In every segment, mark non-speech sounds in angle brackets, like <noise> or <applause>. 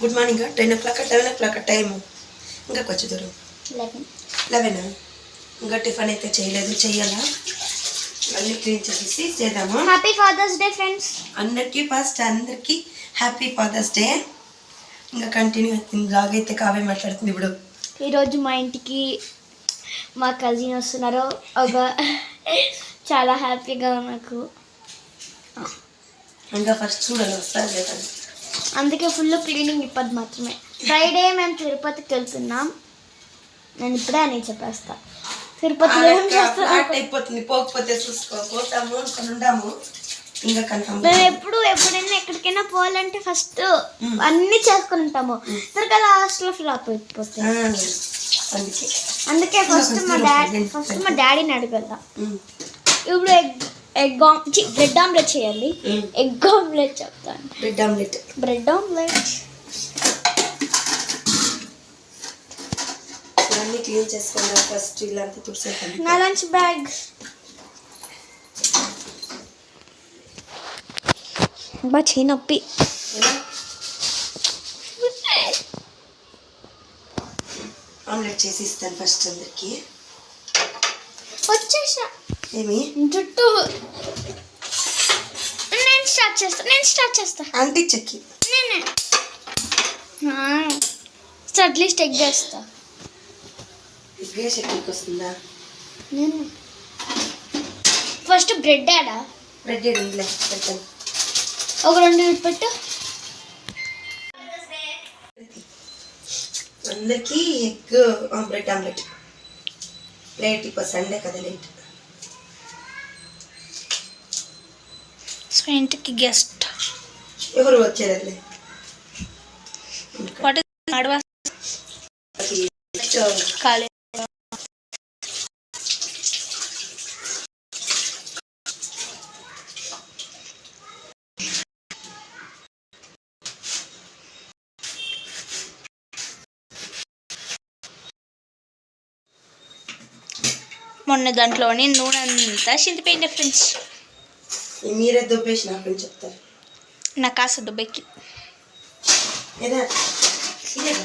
Good morning ten o'clock eleven o'clock time ఇంకా కొంచెం దూరం. లెవెన్ ఇంకా టిఫిన్ అయితే చేయలేదు చెయ్యాలా? అన్నీ క్లీన్ చేసేసి చేద్దాము? హ్యాపీ ఫాదర్స్ డే ఫ్రెండ్స్ అందరికీ ఫస్ట్ అందరికీ హ్యాపీ ఫాదర్స్ డే ఇంకా కంటిన్యూ అవుతుంది బ్లాగ్ అయితే కావే మాట్లాడుతుంది ఇప్పుడు. ఈరోజు మా ఇంటికి మా కజిన్ వస్తున్నారు. ఒక చాలా హ్యాపీగా నాకు ఇంకా ఫస్ట్ చూడాలి వస్తారు లేదా అందుకే ఫుల్ క్లీనింగ్ ఇప్పటి మాత్రమే. ఫ్రైడే మేము తిరుపతికి వెళ్తున్నాం. నేను ఇప్పుడే అని చెప్పేస్తా. తిరుపతిలో ఏం ఫ్లాట్ చేస్తాం అయిపోతుంది. పోకపోతే చూసుకో పోతాము అనుకుని ఉండాము. ఇంకా కన్ఫర్మ్ మేము ఎప్పుడు ఎప్పుడైనా ఎక్కడికైనా పోవాలంటే ఫస్ట్ అన్ని చేసుకుని ఉంటాము. తర్వాత లాస్ట్లో ఫ్లాప్ అయిపోతాయి అందుకే. ఫస్ట్ మా డాడీ ఫస్ట్ మా డాడీని అడగల ఉమ్. ఇప్పుడు ఎగ్ బ్రెడ్ ఆమ్లెట్ చేయాలి. ఉమ్. ఎగ్ ఆమ్లెట్ చెప్తాను. Bread omelette. Bread omelette. ఇవన్నీ క్లీన్ చేసుకుందాం ఫస్ట్ ఇల్లంతా తుడిసేద్దాం నా లంచ్ బ్యాగ్. బా చేయి నొప్పి. ఆమ్లెట్ చేసి ఇస్తాను ఫస్ట్ అందరికి. వచ్చేసా. ఏమి? జుట్టు. నేను స్టార్ట్ చేస్తా నేను స్టార్ట్ చేస్తా. అంటి చెక్కి. నేనే. అట్లీస్ట్ ఎగ్ వేస్తా. ఇదే చెక్కి వస్తుందా? నేను. ఫస్ట్ బ్రెడ్ ఆడా బ్రెడ్ ఇంట్లో పెడతాను. ఒక రెండు పెట్టు. అందరికి ఎగ్ బ్రెడ్ ఆమ్లెట్. లేట్ ఇప్పుడు సండే కదా లేట్ సో ఇంటికి గెస్ట్. ఎవరు వాట్ కాలే మొన్న దాంట్లోని నూనె అంతా చింతిపోయింది ఫ్రెండ్స్ మీరే దుబ్బేసి నాకు చెప్తారు. నా కాసు డుబ్బెక్కి ఏదా ఇదేనా?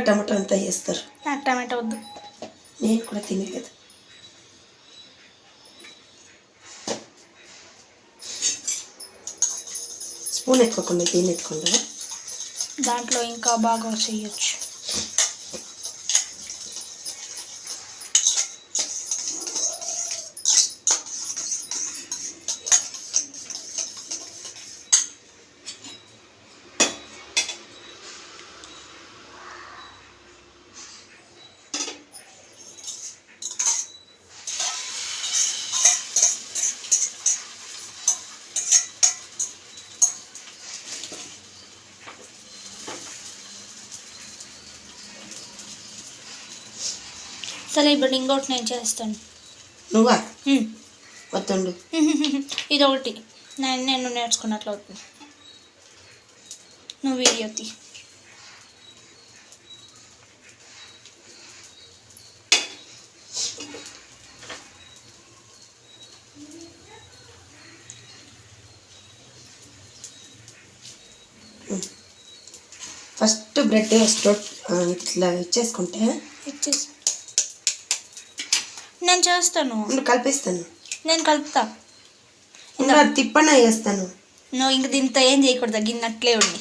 ఇంకా టమాటో అంతా వేస్తారు. నాకు టమాటా వద్దు. నేను కూడా తినలేదు. స్పూన్ ఎత్తుకోకుండా దీన్ని ఎత్తుకుండా దాంట్లో ఇంకా బాగా చేయొచ్చు. సరే ఇప్పుడు ఇంకోటి నేను చేస్తాను. నువ్వా. వద్దండు. <laughs> ఇదొకటి. నేను నేను నేర్చుకున్నట్లు అవుతుంది. నువ్వు వీడియో తీ. ఫస్ట్ బ్రెడ్ ఇట్లా ఇచ్చేసుకుంటే ఇచ్చేసి. నేను చేస్తాను. నేను కలిపిస్తాను. నేను కలుపుతా. ఇంకా తిప్పన వేస్తాను నువ్వు ఇంక దీంతో ఏం చేయకూడదు గిన్నట్లే ఉండి.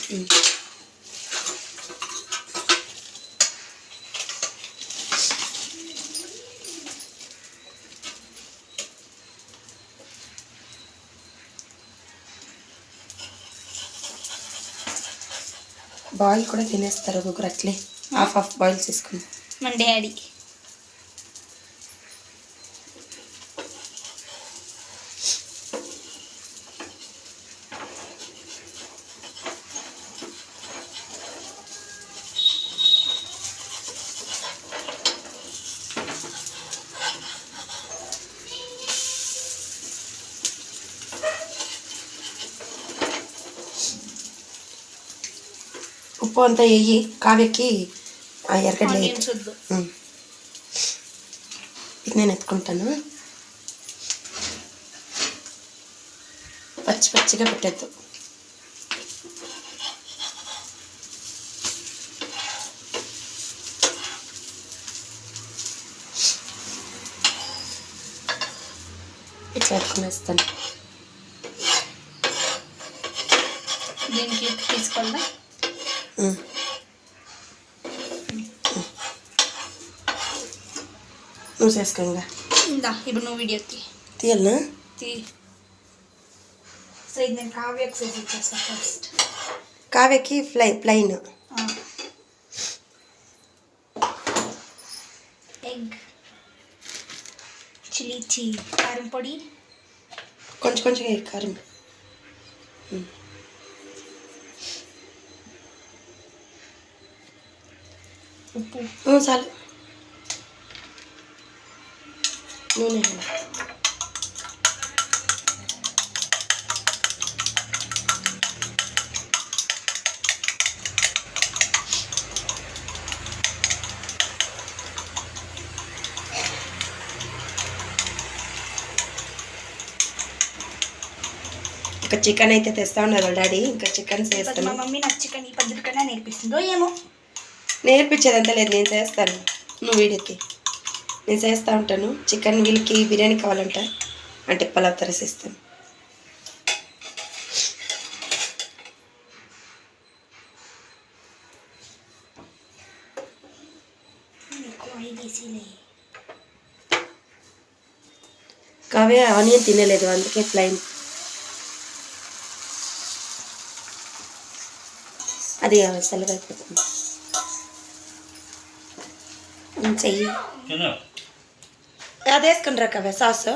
బాయిల్ కూడా తినేస్తారు ఒక్కొక్కరు అట్లే. హాఫ్ హాఫ్ బాయిల్ చేసుకుని మన డాడీ. ఉప్పు అంతా వేయి కావ్యకి ఎరగడ్డ నేను ఎత్తుకుంటాను. పచ్చి పచ్చిగా పెట్టద్దు. ఇట్లా ఎత్తుకునేస్తాను. దీనికి తీసుకోండి ఉమ్. నువ్వు చేసుకో ఇంకా ఇందా ఇప్పుడు నువ్వు వీడియో తీ. తీయాలనా? తీ. సో ఇది నేను కావ్య ఎక్సైజ్ ఇచ్చేస్తాను ఫస్ట్ కావ్యకి ఫ్లై ప్లైన్ ఎగ్ చిల్లీ చీ కారం పొడి. కొంచెం కొంచెం కారం. ఉప్పు ఉమ్, చాలు నూనె వేయాలి. ఇంకా చికెన్ అయితే తెస్తా ఉన్నారు వాళ్ళ డాడీ ఇంకా చికెన్ ఇప్పుడు చేస్తాను మా మమ్మీ నాకు చికెన్ ఈ పద్ధతి కన్నా నేర్పిస్తుందో ఏమో నేర్పించేదంతా లేదు నేను చేస్తాను. నువ్వు వీడికి. నేను చేస్తూ ఉంటాను. చికెన్ వీళ్ళకి బిర్యానీ కావాలంట. అంటే పలావ్ తరసిస్తాను కావే ఆనియన్ తినలేదు అందుకే ప్లైన్ అది సెలవు అయిపోతుంది. చెయ్యి? అది వేసుకుని రా కవే సాస్.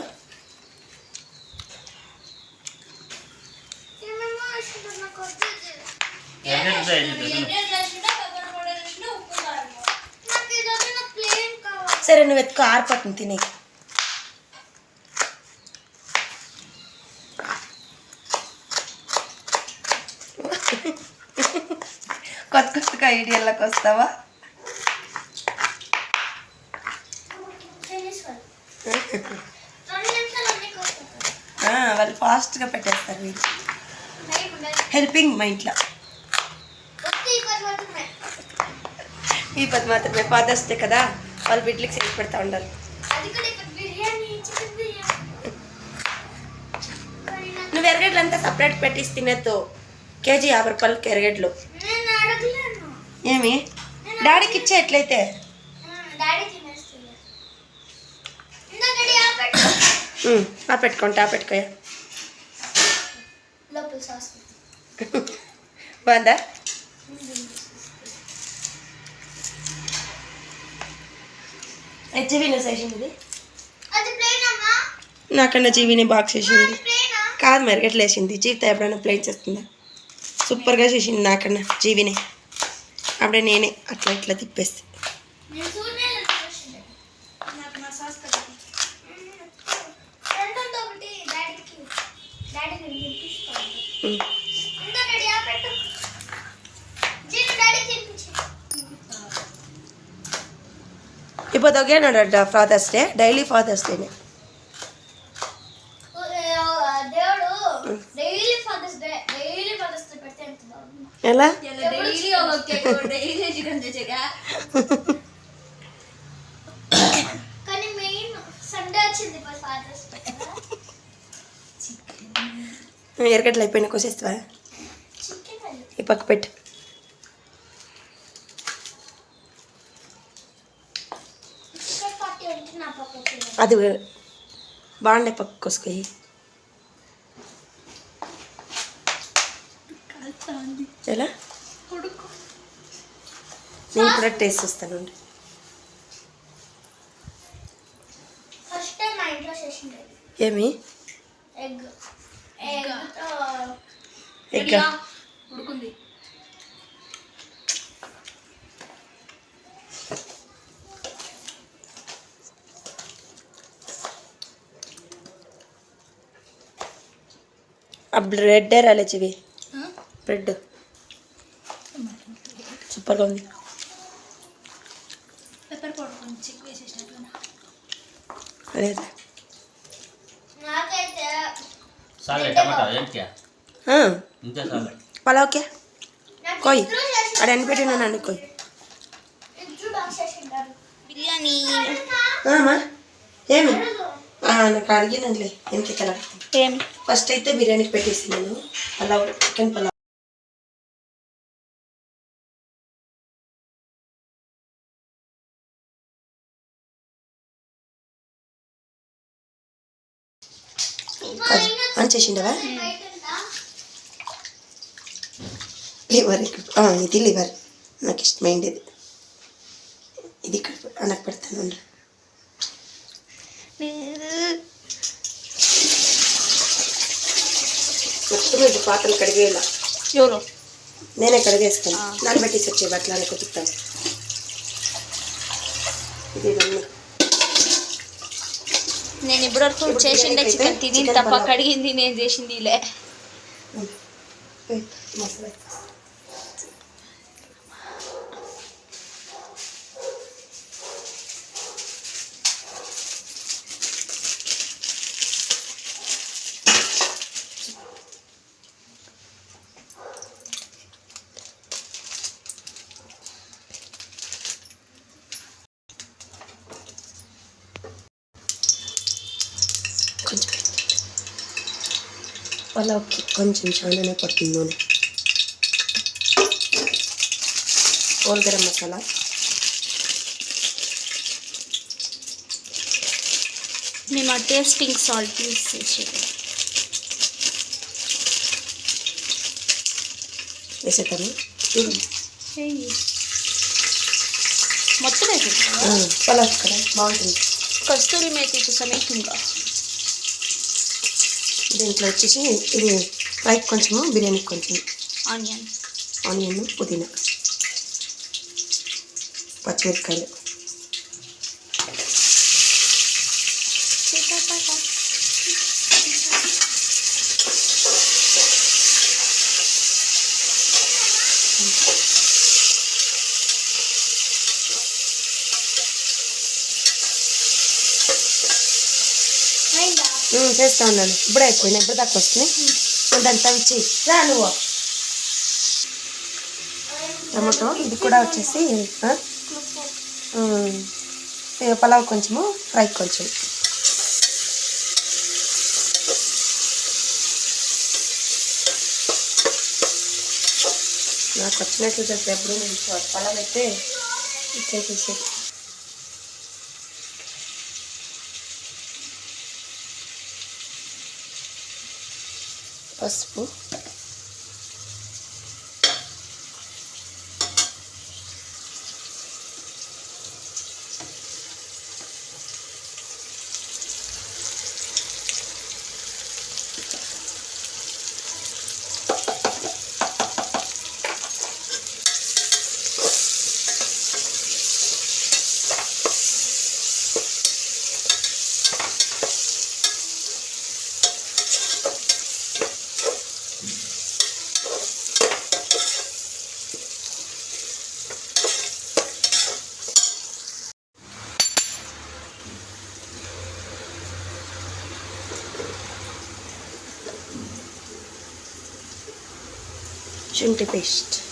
సరే నువ్వు ఎత్తుకో ఆరిపోతుంది తినే. కొత్త కొత్తగా ఐడియాలకు వస్తావా ఆ, వాళ్ళు ఫాస్ట్గా పెట్టేస్తారు వీళ్ళు హెల్పింగ్ మా ఇంట్లో. ఈ పది మాత్రమే. ఫాదర్స్ డే కదా. వాళ్ళ బిడ్డలకి చేసి పెడతా ఉండాలి. నువ్వు ఎరగడ్లు అంతా సపరేట్ పెట్టేసి తినద్దు. కేజీ యాభై రూపాయలకి ఎరగడ్లు ఏమి? డాడీకి ఇచ్చే ఎట్లయితే? ఆ పెట్టుకుంటా ఆ పెట్టుకోయా లోపల సాస్ బాగుందా? నాకన్నా జీవిని చేసింది. ప్లేనా కాదు మెరగట్లు వేసింది జీవిత ఎప్పుడైనా ప్లేన్ చేస్తుందా? సూపర్గా చేసింది నాకన్నా జీవిని. అప్పుడే నేనే అట్లా ఇట్లా తిప్పేసి నేను చూడలేదు చూసింది నాకు నా సాస్ కదా రెండుతో ఒకటి డాడీకి డాడీకి తినిపిస్తాను ఉమ్. ఉందా డాడీ ఆ పెట్టు జీను డాడీకి తినిపించి ఇప్పుడు ఒకేనాడట ఫాదర్స్ డే డైలీ ఫాదర్స్ డేనే దేవుడు daily father's day daily father's day పెడితే ఎంత బాగుంది ఎలా డైలీ ఒక కేక్ డైలీ చికెన్ తెచ్చగా కానీ మెయిన్ సండే వచ్చింది ఫాదర్స్ డే ఎరగట్లు అయిపోయినా కోసేస్తావా ఈ పక్క పెట్టు. అది బాగుండే పక్క కోసుకోయి. ఎలా? నేను కూడా టేస్ట్ చూస్తాను ఫస్ట్ టైం మా ఇంట్లో చేసింది ఏమి ఎగ్ ఎగ్తో ఎగ్ ఉడుకుంది. ఆ బ్రెడ్ రాలే చివి. బ్రెడ్ సూపర్గా ఉంది. పెప్పర్ పౌడర్ కొంచెం వేసేసినట్టు లేదు నాకైతే సాగే టమాటా ఏంటి ఇంతే సాగే పలావ్ క్యా. కొయ్ అక్కడ ఎన్ని పెట్టినా అండి కొయ్. బిర్యానీ. ఏమి? నాకు అడిగినండి వెనక్కి కలర్ ఏం ఫస్ట్ అయితే బిర్యానీకి పెట్టేసి నేను పలావ్ చికెన్ పలావ్. ఆన్ చేసిండవా? లివర్ ఇక్కడ. ఇది లివర్ నాకు ఇష్టమైంది ఇది ఇది ఇక్కడ నాకు పెడతాను. మొత్తం ఇది పాత్రలు కడిగేలా. ఎవరు? నేనే కడిగేస్తాను. నానబెట్టేసి వచ్చే బట్టలు కొట్టుతాను ఇది నేను ఇప్పటివరకు ఇప్పుడు చేసిండే చికెన్ తిని తప్ప. కడిగింది నేను చేసింది లే పలావ్కి కొంచెం చాలానే పడుతుంది నూనె. హోల్ గరం మసాలా. మేము ఆ టేస్టింగ్ సాల్ట్ యూస్ చేసేది. వేసేటాను మొత్తం వేసేది పలావ్ కదా బాగుంటుంది. కస్తూరి మేతి సమేతంగా దీంట్లో వచ్చేసి ఇది ఫ్రైకి కొంచెము బిర్యానీకి కొంచెం ఆనియన్ ఆనియన్ పుదీనా. పచ్చిమిరపకాయలు. ఉమ్, చేస్తా ఉన్నాను. ఇప్పుడే అయిపోయినా ఇప్పుడు దాకా వస్తున్నాయి. నువ్వు దాన్ని తవ్విచ్చి రా నువ్వు. టమాటో ఇది కూడా వచ్చేసి పలావ్ కొంచెము ఫ్రై కొంచెం. నాకు వచ్చినట్లు చేస్తే ఎప్పుడు నేను పలావ్ అయితే చేసేసేది పసుపు and the best.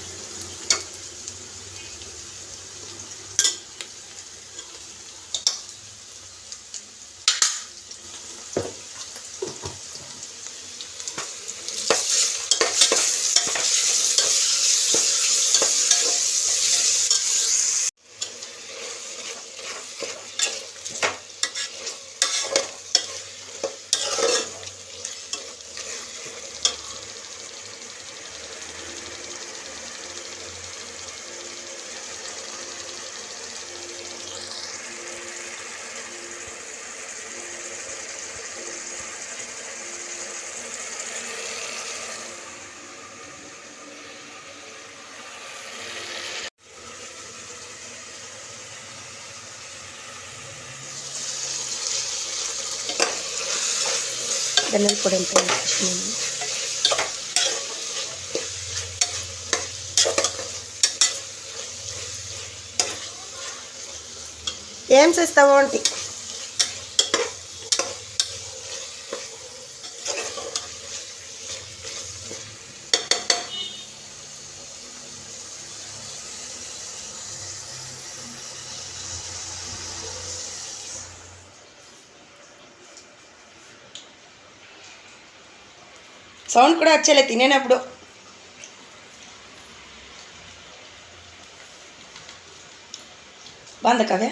ధనియాల పొడి ఎంత వేసుకున్నాము ఏం చేస్తావు అంటే సౌండ్ కూడా వచ్చేలే తినేటప్పుడు బాగుంది కవ్య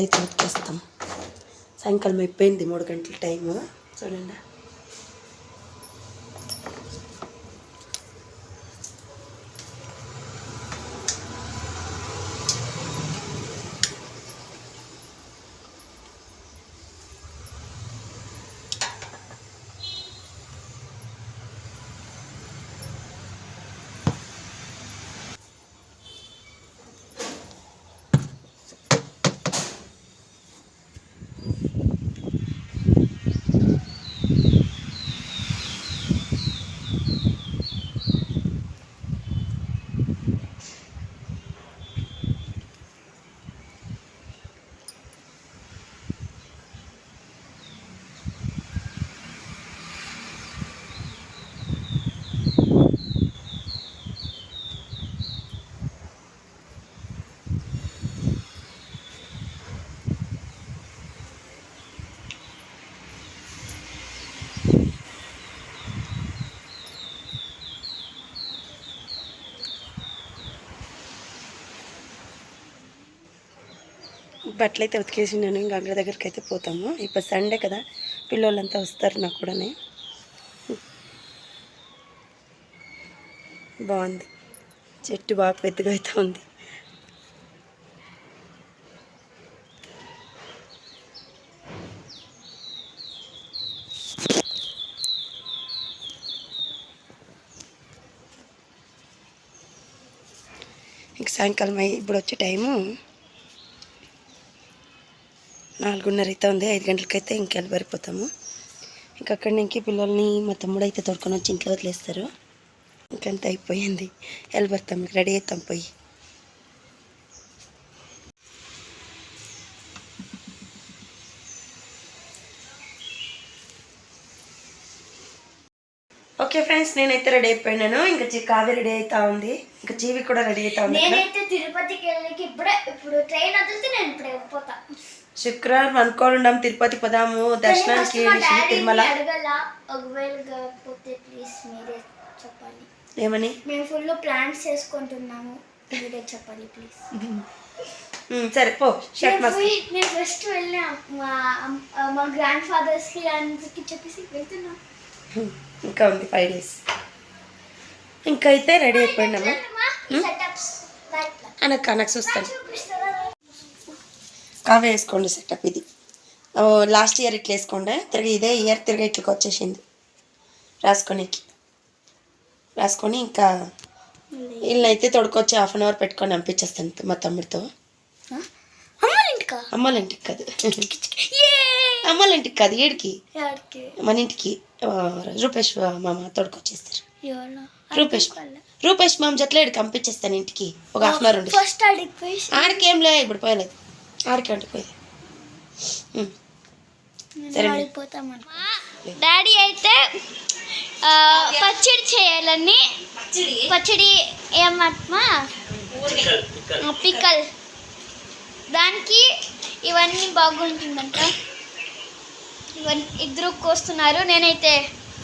అయితే వచ్చేస్తాం. సాయంకాలం అయిపోయింది మూడు గంటల టైము. చూడండి. బట్టలు అయితే ఉతికేసినాను. ఇంకా అంగడి దగ్గరికి అయితే పోతాము. ఇప్పుడు సండే కదా పిల్లలంతా వస్తారు నాకు కూడానే. బాగుంది. చెట్టు బాగా పెద్దగా అయితే ఉంది. ఇంక సాయంకాలం ఇప్పుడు వచ్చే టైము నాలుగున్నర అయితే ఉంది ఐదు గంటలకైతే ఇంకెళ్ళి వెళ్ళిపోతాము ఇంక అక్కడి నుంచి పిల్లల్ని మా తమ్ముడు అయితే తోడుకొని వచ్చి ఇంట్లో వదిలేస్తారు. ఇంకంత అయిపోయింది. వెళ్ళిపోతాం మీకు రెడీ అవుతాం పోయి. ఓకే ఫ్రెండ్స్ నేనైతే రెడీ అయిపోయినాను. ఇంకా జీ- కావ్య రెడీ అవుతా ఉంది. ఇంకా జీవి కూడా రెడీ అవుతా ఉంది. నేనైతే తిరుపతికి వెళ్ళడానికి ఇప్పుడే ఇప్పుడు ట్రైన్ వదిలితే నేను ఇప్పుడే వెళ్ళిపోతా శుక్రవారం అనుకోనుండం తిరుపతి పోదాము దర్శనానికి తిరుమల. ఏమని? మేము ఫుల్ ప్లాన్స్ చేసుకుంటున్నాము మీరే చెప్పాలి ప్లీజ్ సరే పో నేను ఫస్ట్ వెళ్ళిన మా గ్రాండ్ ఫాదర్స్కి అందరికి చెప్పేసి వెళ్తున్నా. ఇంకా ఉంది ఫైవ్ డేస్ ఇంకైతే రెడీ అయిపోయినాము. సెటప్స్ అనక్క నాకు చూస్తాను చూపిస్తారా కావే వేసుకోండి సెటప్ ఇది. ఓ లాస్ట్ ఇయర్ ఇట్లా వేసుకోండి తిరిగి ఇదే ఇయర్ తిరిగి ఇట్లకి వచ్చేసింది. రాసుకొనికి. రాసుకొని ఇంకా వీళ్ళనైతే తొడుకొచ్చి హాఫ్ అన్ అవర్ పెట్టుకొని పంపించేస్తాను మా తమ్ముడితో. అమ్మ ఇంటికా అమ్మాళ్ళ ఇంటికి కాదు <laughs> అమ్మాళ్ళ ఇంటికి కాదు ఏడికి? మన ఇంటికి. రూపేష్ మామ తోడుకొచ్చేస్తారు. రూపేష్ రూపేష్ మామ జట్ల ఇక్కడికి పంపించేస్తాను ఇంటికి. ఒక హాఫ్ అన్ అవర్ ఉండి. ఆడికి ఏం లే ఇప్పుడు పోయలేదు. ఆడికి డాడీ అయితే పచ్చడి చేయాలని పచ్చడి? ఏమట్మా పిక్కల్ పికల్ దానికి ఇవన్నీ బాగుంటుందంట. ఇవన్నీ ఇద్దరు కోస్తున్నారు. నేనైతే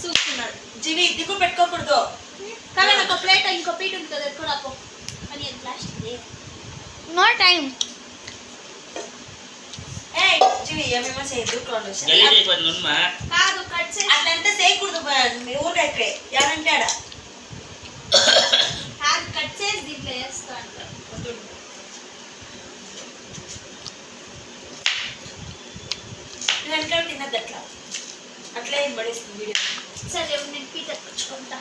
చూస్తున్నాను జీవి దిగు పెట్టుకోకూడదు. కానీ నాకు ప్లేట్ ఇంకో ప్లేట్ ఉంటుంది ఎక్కడ కానీ అది ప్లాస్టిక్. నో టైం వచ్చి ఏమేమో చేయదు కాదు కట్ చేసి చేయకూడదు మీ ఊరు ఎక్కడే కట్ చేసి దీంట్లో వేస్తా అంటారు వెనకాల అట్లా. అట్లా ఏం పడేస్తుంది సరే నేను పీ తప్పించుకుంటా